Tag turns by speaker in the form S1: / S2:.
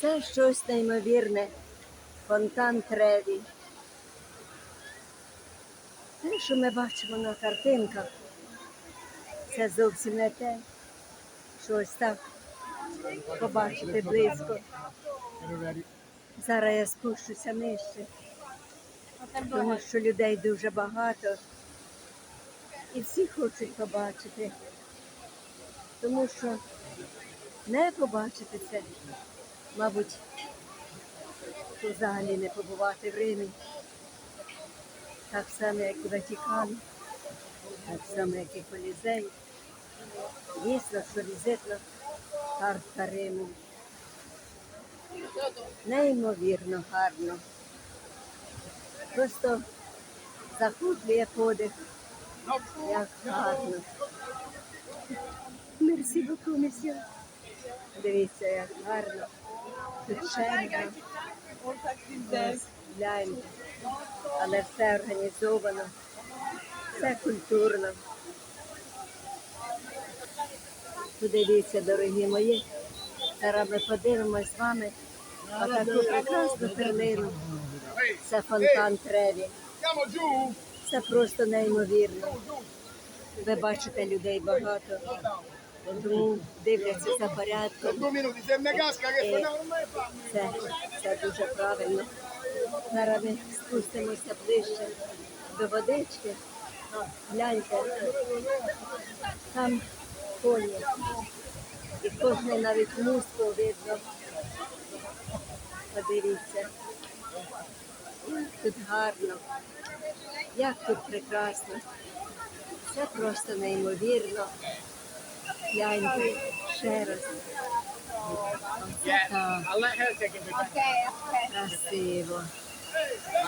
S1: Це щось неймовірне. Фонтан Треві. Те, що ми бачимо на картинках, це зовсім не те, що ось так побачити близько. Зараз я спущуся нижче, тому що людей дуже багато. І всі хочуть побачити. Тому що не побачити це, мабуть, взагалі не побувати в Римі. Так само, як і Ватикан, так само, як і Колізей. Дійсно, що візитна картка Риму. Неймовірно гарно. Просто захоплює подих. Як гарно. Мерсі боку, месьє. Дивіться, як гарно. Черга. Гляньте. Але все організовано, все культурно. Подивіться, дорогі мої. Зараз ми подивимось з вами на таку прекрасну перлину. Це фонтан Треві. Це просто неймовірно. Ви бачите людей багато, дивляться за порядком.
S2: Fa.
S1: Це, це дуже правильно. Зараз ми спустимося ближче до водички. Гляньте, там коні. І кожний навіть мускул видно. Подивіться. Тут гарно, як тут прекрасно. Це просто неймовірно. Гляньте ще раз. Красиво.